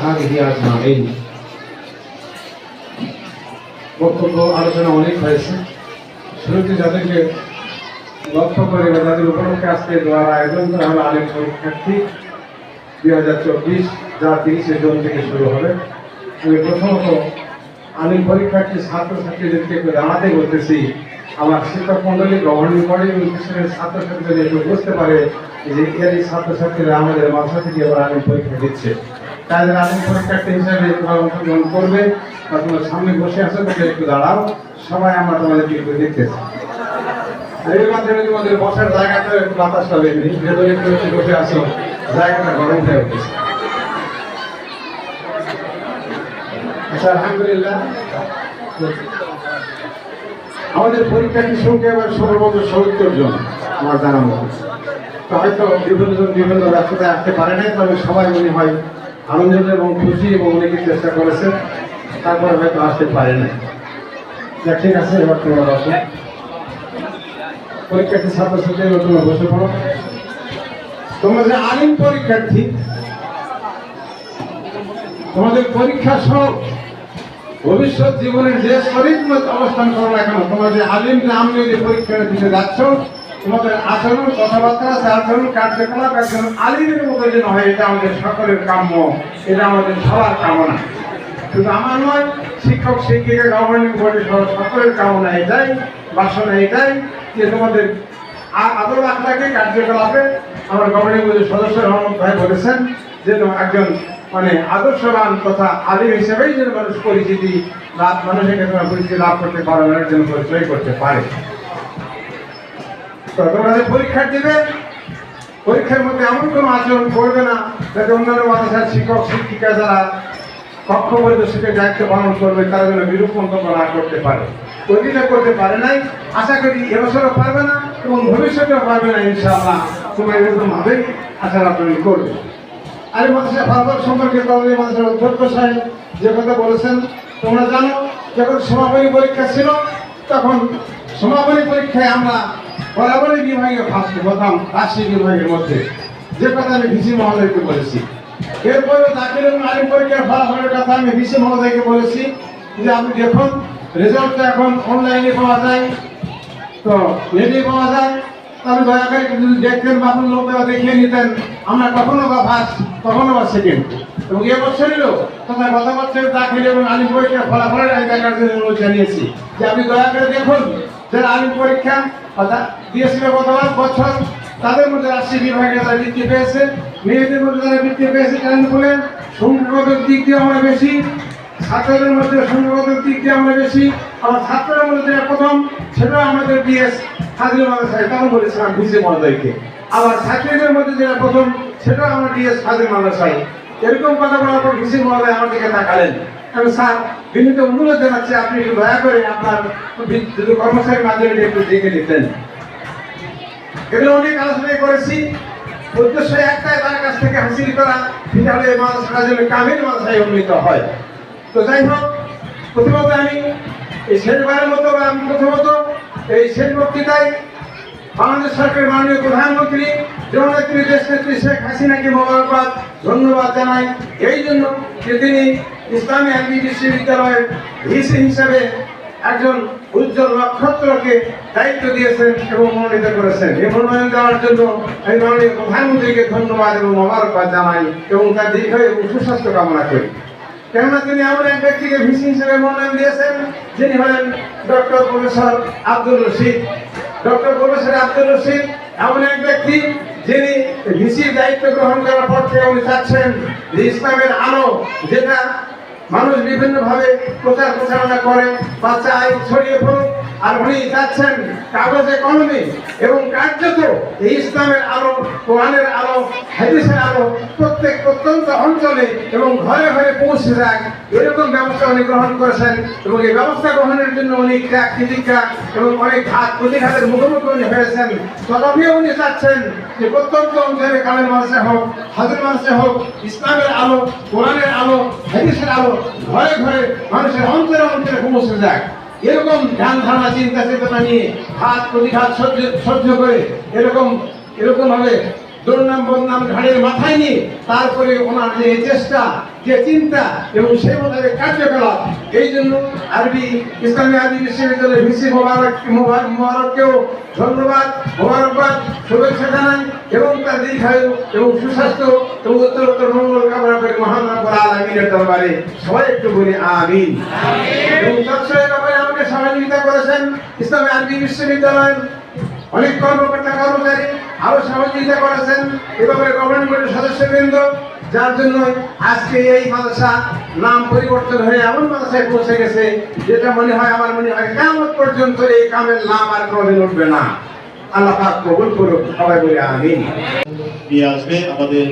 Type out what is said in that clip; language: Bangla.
সাহাবিহি আজমাইন বক্তব্য, আলোচনা অনেক হয়েছে। শুরুতে যাদেরকে লক্ষ্য করে বা যাদের উপলক্ষে আজকে দেওয়ার আয়োজন করা হলো, আলেম পরীক্ষার্থী, দুই হাজার চব্বিশ যা তিরিশে জুন থেকে শুরু হবে। আমি প্রথমত আলিম পরীক্ষার্থী ছাত্রছাত্রীদেরকে একটু দাঁড়াতে বলতেছি, আমার শিক্ষক মন্ডলী গভর্নিং বডি এবং কিশোরের ছাত্রছাত্রীদের একটু বুঝতে পারে যে এর ছাত্রছাত্রীরা আমাদের মাথা থেকে এবার আলিম পরীক্ষা দিচ্ছে। তাদের আলিম পরীক্ষার্থী হিসাবে অংশগ্রহণ করবে বা তোমার সামনে বসে আছো, তোমরা একটু দাঁড়াও। সবাই আমরা তোমাদেরকে একটু দেখতেছি। এর মাধ্যমে তোমাদের বসার জায়গাটা একটু বাতাস পাবে ভেতরে একটু বসে আসো জায়গাটা গরম হয়ে উঠেছে। আচ্ছা আলহামদুলিল্লাহ। আমাদের পরীক্ষার্থীর সংখ্যা এবার সর্বোচ্চ সত্তর জন, আমার জানা মতো? হয়তো বিভিন্ন জন বিভিন্ন রাস্তাতে আসতে পারে নাই, তবে সবাই মনে হয় আনন্দিত এবং খুশি এবং অনেকে চেষ্টা করেছে, তারপরে হয়তো আসতে পারে না ঠিক আছে, এবার তোমরা বসো পরীক্ষার্থী ছাত্রছাত্রী এবার তোমরা বসে পড়ো। তোমরা যে আলিম পরীক্ষার্থী, তোমাদের পরীক্ষা সহ ভবিষ্যৎ জীবনের যে শরীর অবস্থান করো না কেন তোমরা যে আলিম নাম নিয়ে যে পরীক্ষাটা দিতে যাচ্ছ তোমাদের আচরণ, কথাবার্তা আচরণ কার্যকলাপ, একজন আলিমের মতো যেন হয়, এটা আমাদের সকলের কাম্য, এটা আমাদের সবার কামনা। শুধু আমার নয়, শিক্ষক, শিক্ষিকা গভর্নিং সহ সকলের কামনা এটাই, বাসনা এটাই যে তোমাদের আদর আখলাকে কার্যকলাপে আমার গভর্নিং বডির সদস্য রহমত ভাই বলেছেন যেন একজন মানে আদর্শবান তথা আলিম হিসেবেই যেন মানুষ পরিচিতি লাভ মানুষের কাছে পরিচিতি লাভ করতে পারে, মানুষ যেন পরিচয় করতে পারে। তো তোমরা যে পরীক্ষা দিবে, পরীক্ষার মধ্যে এমন কোনো আচরণ করবে না যাতে অন্যান্য মাদ্রাসার শিক্ষক, শিক্ষিকা যারা কক্ষ পরিদর্শকের দায়িত্ব পালন করবে, তারা যেন বিরূপ মন্তব্য না করতে পারে। অতীতে করতে পারে নাই। আশা করি এবছরও পারবে না এবং ভবিষ্যতেও পারবে না, ইনশাআল্লাহ। তোমরা এরকম ভাবেই আচার আচরণ করবে। আর মাদ্রাসা ভারত সম্পর্কে তাদের মাদ্রাসার অধ্যক্ষ সাহেব যে কথা বলেছেন, তোমরা জানো, যখন সমাপনী পরীক্ষা ছিল, তখন সমাপনী পরীক্ষায় আমরা বরাবরই বিভাগে ফার্স্ট হতাম রাজশাহী বিভাগের মধ্যে। যে কথা আমি ভিসি মহোদয়কে বলেছি। এরপরে দাখিল এবং পরীক্ষার ফলাফলের কথা আমি ভিসি মহোদয়কে বলেছি যে আপনি দেখুন রেজাল্টটা এখন অনলাইনে পাওয়া যায়। তো নেটে পাওয়া যায়। তাহলে দয়া করে যদি দেখতেন বা আপনার লোকেরা দেখিয়ে নিতেন, আমরা কখনো বা ফার্স্ট কখনো বা সেকেন্ড এবং এ এবছরেরও তথা গত বছর দাখিল এবং আলিম পরীক্ষার ফলাফলের আমি দেখার জন্য অনুরোধ জানিয়েছি। যে আপনি দয়া করে দেখুন যারা আলিম পরীক্ষা অর্থাৎ গতবার বছর তাদের মধ্যে রাজশাহী বিভাগে তারা বৃত্তি পেয়েছে, মেয়েদের মধ্যে তারা বৃত্তি পেয়েছে কেন বলেন সংখ্যাগত দিক দিয়ে আমরা বেশি, ছাত্রদের মধ্যে সংখ্যাগত দিক দিয়ে আমরা বেশি, আবার ছাত্রদের মধ্যে প্রথম সেটা আমাদের বিএস হাজির মাদ্রাসায় তখন বলেছিলাম ভিসি মহোদয়কে আবার ছাত্রীদের মধ্যে যেটা প্রথম, সেটাও আমরা ডিএস হাজির মাদ্রাসায় এরকম কথা বলার পর ভিসি মহোদয় আমার দিকে তাকালেন। আমি স্যার, বিনীত অনুরোধ জানাচ্ছি, আপনি একটু দয়া করে আপনার কর্মচারীর মাধ্যমে একটু দেখে দিতেন এগুলো অনেক আলোচনায় করেছি। উদ্দেশ্য একটাই, তার কাছ থেকে হাসিল করা, সেটা হলে মাদ্রাসাটা যেন কামিল মাদ্রাসায় উন্নীত হয়। তো যাই হোক, প্রথমত আমি এই শেষবারের মতো, বা আমি প্রথমত এই শেষ বক্তৃতায় বাংলাদেশ সরকারের মাননীয় প্রধানমন্ত্রী, জননেত্রী, দেশনেত্রী শেখ হাসিনাকে মোবারকবাদ, ধন্যবাদ জানাই। এই জন্য যে তিনি ইসলামী আরবি বিশ্ববিদ্যালয়ের ভিসি হিসাবে একজন উজ্জ্বল নক্ষত্রকে দায়িত্ব দিয়েছেন এবং মনোনীত করেছেন। এই মনোনয়ন দেওয়ার জন্য আমি মাননীয় প্রধানমন্ত্রীকে ধন্যবাদ এবং মোবারকবাদ জানাই এবং তার দীর্ঘ এবং সুস্বাস্থ্য কামনা করি। কেননা তিনি এমন এক ব্যক্তিকে ভিসি হিসেবে মনোনয়ন দিয়েছেন, যিনি হলেন doctor professor Abdul Rashid. Doctor professor Abdul Rashid এমন এক ব্যক্তি, যিনি ভিসির দায়িত্ব গ্রহণ করার পর থেকে উনি চাচ্ছেন ইসলামের আলো যেটা মানুষ বিভিন্নভাবে প্রচার প্রচারণা করে বা চায় ছড়িয়ে পড়ুক আর উনি যাচ্ছেন কাগজে কলমে এবং কার্যত এই ইসলামের আলো, কোরআনের আলো, হাদিসের আলো প্রত্যেক প্রত্যন্ত অঞ্চলে এবং ঘরে ঘরে পৌঁছে যাক। এরকম ব্যবস্থা উনি গ্রহণ করেছেন এবং এই ব্যবস্থা গ্রহণের জন্য উনি ত্যাগ তিতিক্ষা এবং অনেক ঘাত প্রতিঘাতের মুখোমুখি উনি হয়েছেন। তথাপিও উনি চাচ্ছেন যে প্রত্যন্ত অঞ্চলে কালের মানুষে হোক, হাজের মানুষে হোক, ইসলামের আলো, কোরআনের আলো, হাদিসের আলো ঘরে ঘরে মানুষের অন্তরে অন্তরে পৌঁছে যাক। এরকম ধ্যান ধারণা চিন্তা চেতনা নিয়ে হাত প্রতিঘাত সহ্য সহ্য করে এরকম, এরকমভাবে দুর্নাম বদনাম ঘাড়ের মাথায় নিয়ে তারপরে ওনার যে চেষ্টা যে চিন্তা এবং সেই মোতাবেক কার্যকলাপ এই জন্য আরবি ইসলামী আরবি বিশ্ববিদ্যালয়ের ভিসি মোবারক মোবারক- মোবারককেও ধন্যবাদ মোবারকবাদ শুভেচ্ছা জানাই এবং তার দীর্ঘায়ু এবং সুস্বাস্থ্য এবং উত্তরোত্তর মঙ্গল কামনা করে মহান রব্বুল আলামিনের দরবারে সবাই একটু বলি আমিন। এবং তৎসয়ের ব্যাপারে আমাকে সহযোগিতা করেছেন ইসলামী আরবি বিশ্ববিদ্যালয়ের অনেক কর্মকর্তা কর্মচারী আরও সহযোগিতা করেছেন এ ব্যাপারে গভর্নিং বোর্ডের সদস্যবৃন্দ যার জন্য আজকে এই মাদ্রাসা নাম পরিবর্তন হয়ে এমন মাদ্রাসায় পৌঁছে গেছে, যেটা মনে হয়, আমার মনে হয় কেমন পর্যন্ত এই কামের নাম আর কোনোদিন উঠবে না। আল্লাহ কবুল করুক, সবাই বলে আমি আসবে আমাদের